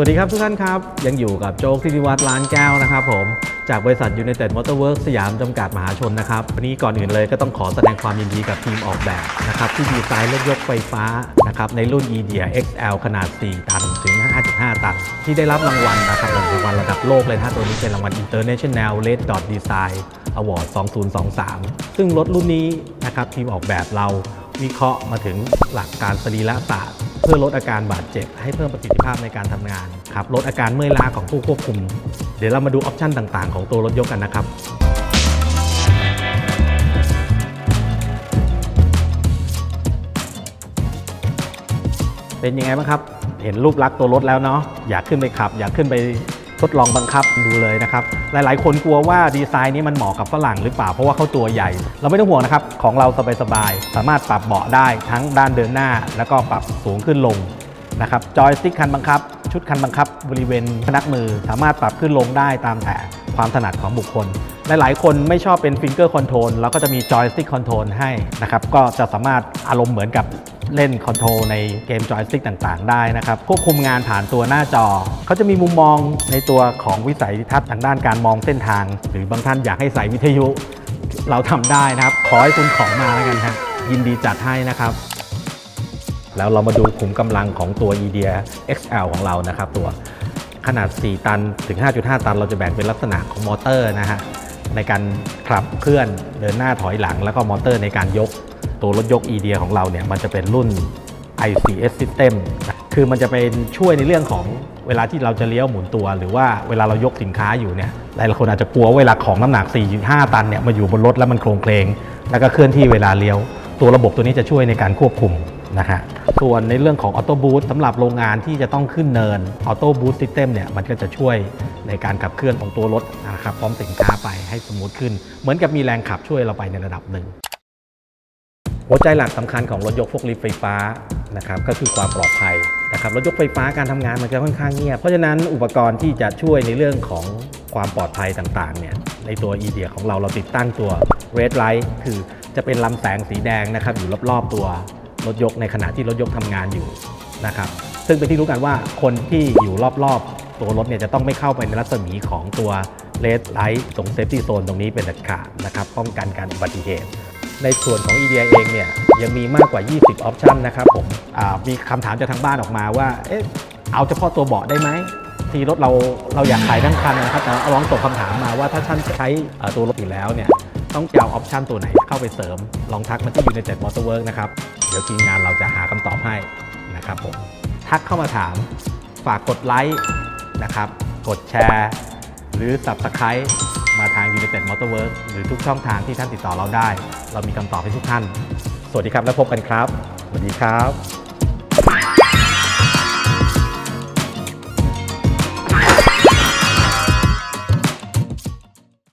วัสดีครับทุกท่านครับ ยังอยู่กับโจ๊กธิติวัฒน์ล้านแก้วนะครับผมจากบริษัท United Motorworks สยามจำกัดมหาชนนะครับวันนี้ก่อนอื่นเลยก็ต้องขอแสดงความยินดีกับทีมออกแบบนะครับที่ดีไซน์รถยกไฟฟ้านะครับในรุ่น e d i a XL ขนาด 4 ตันถึง 5.5 ตัน ที่ได้รับรางวัลนะครับรางวัลระดับโลกเลยถ้าตัวนี้เป็นรางวัล International Red Dot Design Award 2023 ซึ่งรถรุ่นนี้นะครับทีมออกแบบเราวิเคราะห์มาถึงหลักการสรีระศาสตร์ เพื่อลดอาการบาดเจ็บ ให้เพิ่มประสิทธิภาพในการทำงานครับลดอาการเมื่อยล้าของผู้ควบคุม เดี๋ยวเรามาดูออปชันต่างๆ ของตัวรถยกกันนะครับเป็นยังไงบ้างครับ เห็นรูปลักษณ์ตัวรถแล้วเนาะอยากขึ้นไปขับ อยากขึ้นไป ทดลองบังคับดูเลยนะครับ หลายๆ คนกลัวว่าดีไซน์นี้มันเหมาะกับฝรั่งหรือเปล่า เพราะว่าเขาตัวใหญ่ เราไม่ต้องห่วงนะครับ ของเราสบายๆ สามารถปรับเบาะได้ทั้งด้านเดินหน้า แล้วก็ปรับสูงขึ้นลงนะครับ จอยสติ๊กคันบังคับ ชุดคันบังคับบริเวณพนักมือ สามารถปรับขึ้นลงได้ตามแต่ความถนัดของบุคคล หลายๆ คนไม่ชอบเป็นฟิงเกอร์คอนโทรลเราก็จะมีจอยสติ๊กคอนโทรลให้นะครับ ก็จะสามารถอารมณ์เหมือนกับเล่นคอนโทรลในเกมจอยสติ๊กต่างๆ ได้นะครับ ควบคุมงานผ่านตัวหน้าจอ เขาจะมีมุมมองในตัวของวิสัยทัศน์ทางด้านการมองเส้นทาง หรือบางท่านอยากให้ใส่วิทยุ เราทำได้นะครับ ขอให้คุณขอมาแล้วกันฮะยินดีจัดให้นะครับ แล้วเรามาดูขุมกำลังของตัว e d i a XL ของเรานะครับ ตัวขนาด 4 ตันถึง 5.5 ตัน เราจะแบ่งเป็นลักษณะของมอเตอร์นะฮะ ในการขับเคลื่อนเดินหน้าถอยหลัง แล้วก็มอเตอร์ในการยกตัวรถยก e d i a ของเราเนี่ยมันจะเป็นรุ่น ICS System คือมันจะเป็นช่วยในเรื่องของเวลาที่เราจะเลี้ยวหมุนตัว หรือว่าเวลาเรายกสินค้าอยู่เนี่ยหลายคนอาจจะกลัวเวลาของน้ำหนัก 4.5 ตันเนี่ยมาอยู่บนรถแล้วมันโครงเคลงแล้วก็เคลื่อนที่เวลาเลี้ยว ตัวระบบตัวนี้จะช่วยในการควบคุม นะฮะส่วนในเรื่องของออโต้บูตสำหรับโรงงานที่จะต้องขึ้นเนินออโต้บูตซิสเต็มเนี่ยมันก็จะช่วยในการขับเคลื่อนของตัวรถนะครับพร้อมสินค้าไปให้สมูทขึ้น เหมือนกับมีแรงขับช่วยเราไปในระดับหนึ่ง หัวใจหลักสำคัญของรถยกพวกลิฟต์ไฟฟ้านะครับก็คือความปลอดภัยนะครับรถยกไฟฟ้าการทำงานมันจะค่อนข้างเงียบเพราะฉะนั้นอุปกรณ์ที่จะช่วยในเรื่องของความปลอดภัยต่างๆเนี่ยในตัว e d i a ของเราเราติดตั้งตัว Red Light คือจะเป็นลำแสงสีแดงนะครับอยู่รอบๆตัว รถยกในขณะที่รถยกทำงานอยู่นะครับซึ่งเป็นที่รู้กันว่าคนที่อยู่รอบๆ ตัวรถเนี่ยจะต้องไม่เข้าไปในรัศมีของตัว Red Light ตรง Safety Zone ตรงนี้เป็นเด็ดขาดนะครับป้องกันการอุบัติเหตุ ในส่วนของ EDI เองเนี่ยยังมีมากกว่า 20 ออปชันนะครับผมมีคำถามจากทางบ้านออกมาว่าเอ๊ะเอาเฉพาะตัวเบาะได้ไหมที่รถเราเราอยากขายทั้งคันนะครับแต่ลองตอบคำถามมาว่าถ้าท่านใช้ตัวรถอยู่แล้วเนี่ย ต้องจะเอาออปชันตัวไหนเข้าไปเสริม ลองทักมาที่ United Motorwork นะครับ เดี๋ยวทีมงานเราจะหาคำตอบให้นะครับผม ทักเข้ามาถาม ฝากกดไลค์นะครับ กดแชร์ หรือ Subscribe มาทาง United Motorwork หรือทุกช่องทางที่ท่านติดต่อเราได้ เรามีคำตอบให้ทุกท่าน สวัสดีครับ แล้วพบกันครับ สวัสดีครับ